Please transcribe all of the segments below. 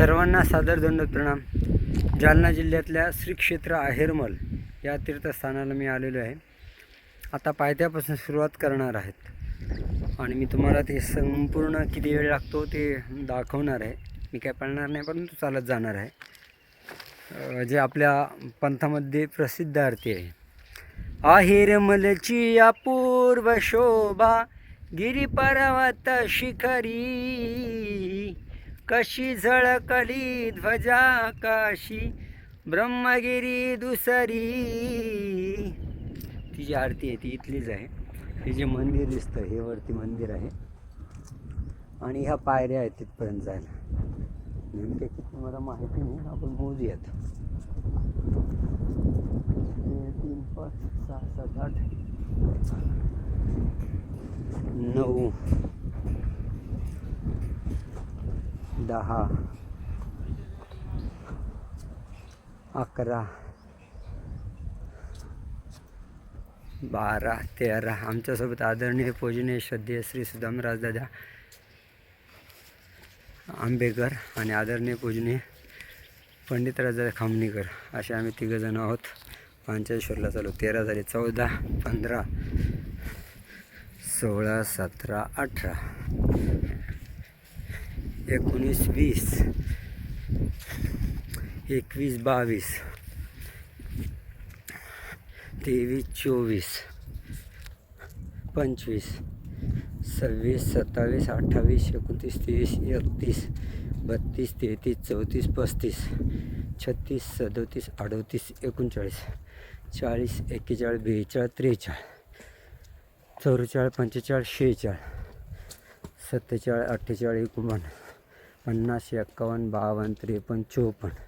सर्वांना सादर दंड प्रणाम. जालना जिल्ह्यातल्या श्री क्षेत्र आहेरमल या तीर्थस्थानाला मी आलेलो आहे. आता पायथ्यापासून सुरुवात करणार आहेत. आणि मी तुम्हाला ते संपूर्ण किती वेळ लागतो ते दाखवणार आहे. मी काय पळणार नाही परंतु चालत जाणार आहे. जे आपल्या पंथामध्ये प्रसिद्ध आरती आहे. आहेरमलची अपूर्व शोभा गिरी पर्वत शिखरी. कशी झळकली ध्वजा काशी? ब्रह्मगिरी दुसरी. ती जी आरती आहे ती इथलीच आहे. हे जे मंदिर दिसतं हे वरती मंदिर आहे. आणि ह्या पायऱ्या आहेत तिथपर्यंत जायला. नेमके किती मला माहिती नाही आपण मोजूयात. तीन पाच सहा सात आठ नऊ. दहा। अकरा। बारा तेरा। आमच्यासोबत आदरणीय पूजनीय श्रद्धेय श्री सुदामराज दादा आंबेकर आणि आदरणीय पूजनीय पंडित राजदादा खामणीकर असे आम्ही तिघंजण आहोत. पांचेश्वरला चालू तेरा झाले चौदा पंधरा सोळा सतरा अठरा. एकोणीस वीस. एकवीस बावीस. तेवीस चोवीस. पंचवीस. सव्वीस सत्तावीस अठ्ठावीस एकोणतीस तीस एकतीस बत्तीस तेहतीस चौतीस पस्तीस छत्तीस सदोतीस अडोतीस एकोणचाळीस चाळीस एक्केचाळीस बेचाळीस त्रेचाळीस चौवेचाळीस पंचेचाळीस शेहेचाळीस सत्तेचाळीस अठ्ठेचाळीस एकोणपन्नास. पन्नास एक्कावन्न बावन्न त्रेपन्न चोपन्न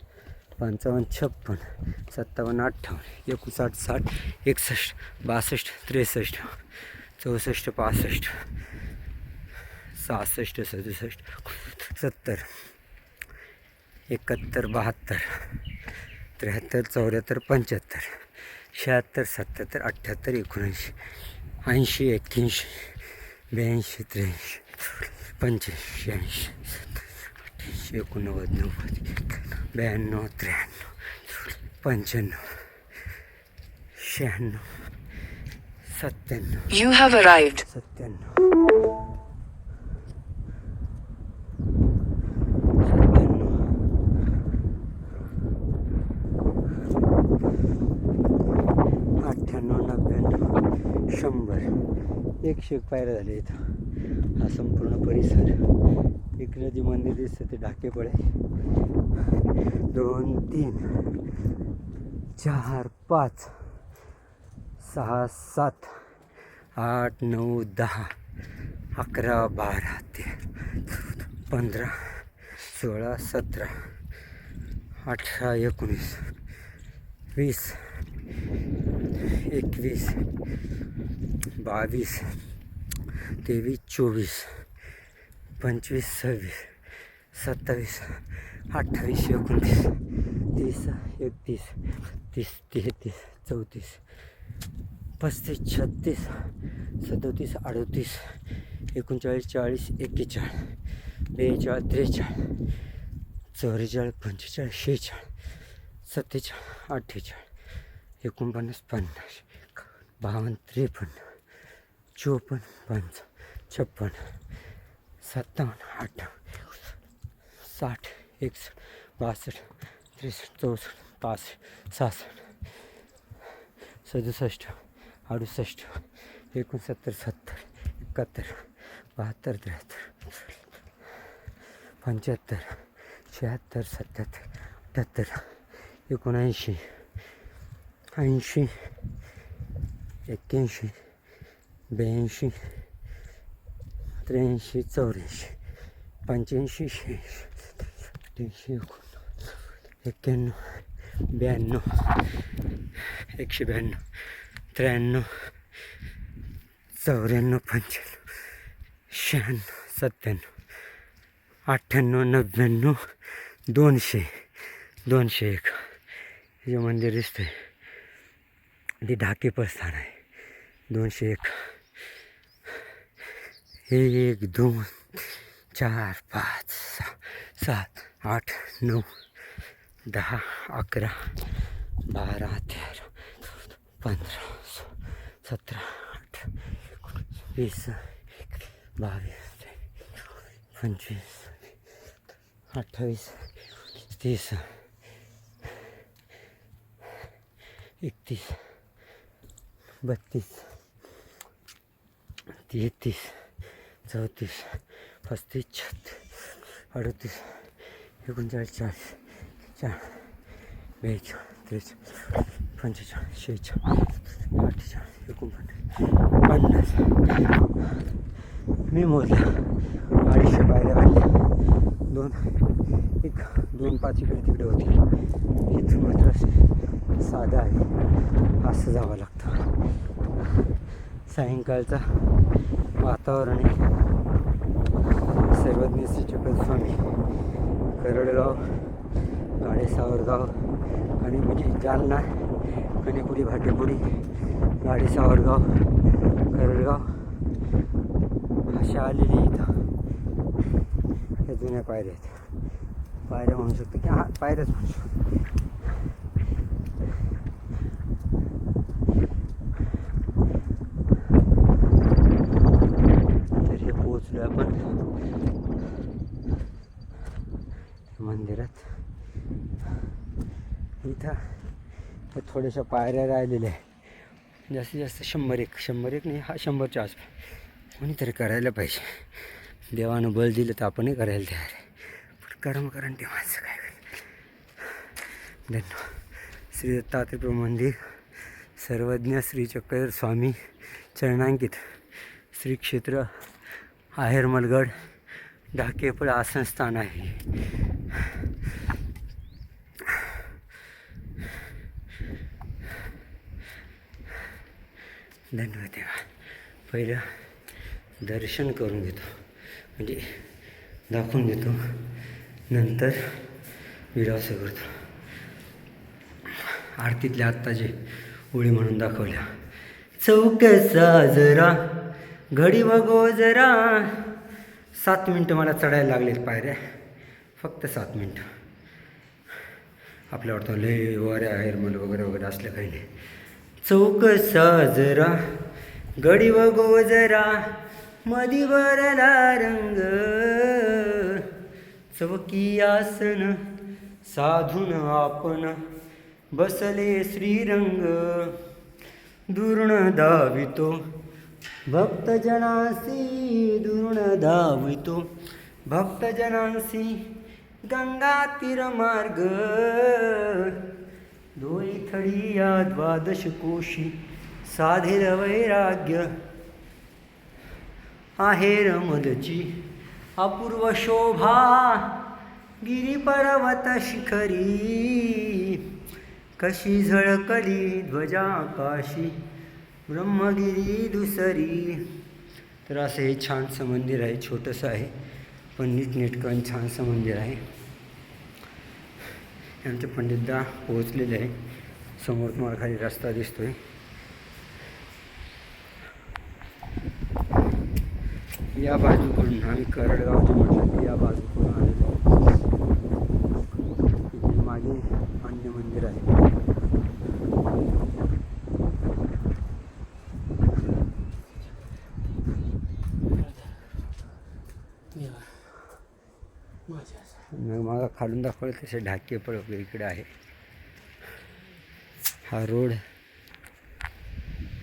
पंचावन्न छप्पन्न सत्तावन्न अठ्ठावन्न एकोणसाठ साठ एकसष्ट बासष्ट त्रेसष्ट चौसष्ट पासष्ट सहासष्ट सदुसष्ट सत्तर एकाहत्तर बहात्तर त्र्याहत्तर चौऱ्याहत्तर पंच्याहत्तर शहात्तर सत्याहत्तर अठ्ठ्याहत्तर एकोणऐंशी ऐंशी एक्क्याऐंशी ब्याऐंशी त्र्याऐंशी पंच्याऐंशी ऐंशी एकोणनव्वद नव्वद ब्याण्णव त्र्याण्णव पंच्याण्णव शहाण्णव सत्त्याण्णव. You have arrived. सत्त्याण्णव. सत्त्याण्णव अठ्ठ्याण्णव नव्याण्णव शंभर. एकशे एक पायऱ्या झाल्या इथं. हा संपूर्ण परिसर. इकडे जे मंदिर दिसतं ते ढाकेपळे दोन तीन चार पाच सहा सात आठ नऊ दहा अकरा बारा तेरा पंधरा सोळा सतरा अठरा एकोणीस वीस एकवीस बावीस तेवीस चोवीस. पंचवीस सव्वीस सत्तावीस अठ्ठावीस एकोणतीस तीस एकतीस तीस तेहतीस चौतीस पस्तीस छत्तीस सदोतीस अडोतीस एकोणचाळीस चाळीस एक्केचाळीस बेचाळीस त्रेचाळीस चौवेचाळीस पंचेचाळीस शेहेचाळीस सत्तेचाळीस अठ्ठेचाळीस एकोणपन्नास पन्नास बावन्न त्रेपन्न चोपन्न पंच छप्पन्न सत्तावन्न अठ्ठावन्न साठ एकसष्ट बासष्ट त्रेसष्ट चौसष्ट पासष्ट सहासष्ट सदुसष्ट अडुसष्ट एकोणसत्तर सत्तर एकाहत्तर बहात्तर त्र्याहत्तर पंच्याहत्तर शहात्तर सत्याहत्तर अठ्ठ्याहत्तर एकोणऐंशी ऐंशी एक्क्याऐंशी ब्याऐंशी त्र्याऐंशी चौऱ्याऐंशी पंच्याऐंशी शहाऐंशी अठ्ठ्याऐंशी एकोणनव्वद एक्क्याण्णव ब्याण्णव एकशे ब्याण्णव त्र्याण्णव चौऱ्याण्णव पंच्याण्णव शहाण्णव सत्त्याण्णव अठ्ठ्याण्णव नव्याण्णव दोनशे दोनशे एक. हे मंदिर दिसतंय ते ढाके प्रस्थान आहे. दोनशे एक. एक दोन चार पाच सहा सात आठ नऊ दहा अकरा बारा तेरा चौदा पंधरा सोळा सतरा अठरा एकोणीस वीस बावीस पंचवीस अठ्ठावीस तीस एकतीस बत्तीस तेहतीस चौतीस पस्तीस छत्तीस अडतीस एकोणचाळीस चाळीस चार बेचाळीस त्रेचाळीस पंचेचाळीस शेहेचाळीस अठ्ठेचाळीस एकोणपन्नास पन्नास. मी मोजला. अडीचशे पायऱ्या वाढल्या. दोन एक दोन पाच इकडे तिकडे होते. इथून मात्र साधं आहे. असं जावं लागतं. सायंकाळचा वातावरण आहे. सर्वज्ञ श्री स्वामी. करडगाव गाडे सावरगाव आणि म्हणजे जालना कणेपुरी भाटेपुरी गाडे सावरगाव करडगाव अशा आलेली इथं. ह्या जुन्या पायऱ्या आहेत. पायऱ्या म्हणू शकतो की हा पायऱ्याच म्हणू शकतो तर हे पोचलो आपण मंदिरात. इथं थोड्याशा पायऱ्या राहिलेल्या आहे जास्तीत जास्त शंभर एक. शंभर एक नाही हा शंभरच्या आसपास. कोणीतरी करायला पाहिजे. देवानं बळ दिलं तर आपणही करायला तयार आहे. पण कर्म करण ते माणसं काय धन्यवाद श्री दत्तात्रेप्रभू मंदिर सर्वज्ञ श्री चक्कर स्वामी चरणांकित श्री क्षेत्र आहेरमलगड ढाकेफळ आसनस्थान आहे. धन्यवाद देवा. पहिलं दर्शन करून घेतो. म्हणजे दाखवून घेतो नंतर विलास करतो आरतीतल्या आत्ता जे ओळी म्हणून दाखवल्या. चौक साजरा घडी बघो जरा. सात मिनटं मला चढायला लागलेत पायऱ्या. फक्त सात मिनटं. आपल्या वाटतं लय वाऱ्या हेरमल वगैरे वगैरे असलं काही नाही. चौक साजरा गडी बघो जरा मधी भरला रंग. चौकी आसन साधून आपण बसले श्रीरंग. दुर्ण दावितो भक्तजनासी दुर्ण दावितो भक्तजनांसी गंगा तीर मार्ग दोई या द्वादश कोशी साधेल वैराग्य आहे रमदची अपूर्व शोभा गिरी पर्वत शिखरी कशी झळकली ध्वजाकाशी ब्रह्मगिरी दुसरी. तर असं हे छानसं मंदिर आहे छोटंसं आहे पण नीटनेटकं छानसं मंदिर आहे. आमचे पंडितदा पोहोचलेले आहे. समोर तुम्हाला खाली रस्ता दिसतोय. या बाजूकडून आम्ही करडगाव जे म्हटलं की या बाजूकडून आलेलो आहे इथे मागे अन्य मंदिर आहे मग मला खालून दाखवलं तसे ढाके वगैरे इकडे आहे. हा रोड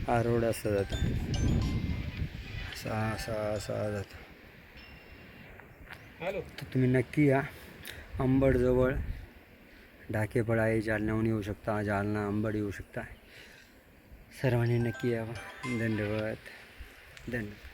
हा रोड असा जातो. असा असा असा जातो. तर तुम्ही नक्की या. अंबडजवळ ढाकेफळ आहे. जालन्याहून येऊ शकता. जालना अंबड येऊ शकता. सर्वांनी नक्की यावं. धन्यवाद. धन्यवाद.